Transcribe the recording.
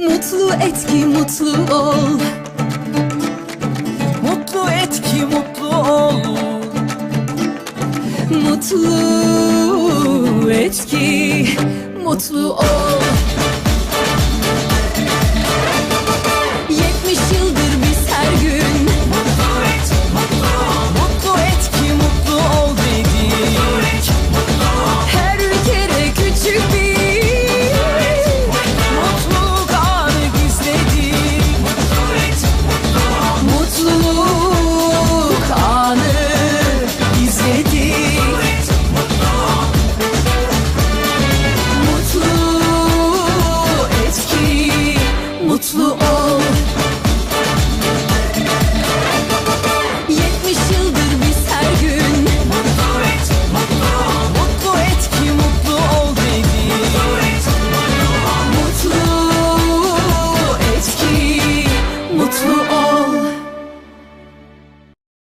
Mutlu et ki mutlu ol. Mutlu et ki mutlu ol. Mutlu et ki mutlu ol mutlu ol.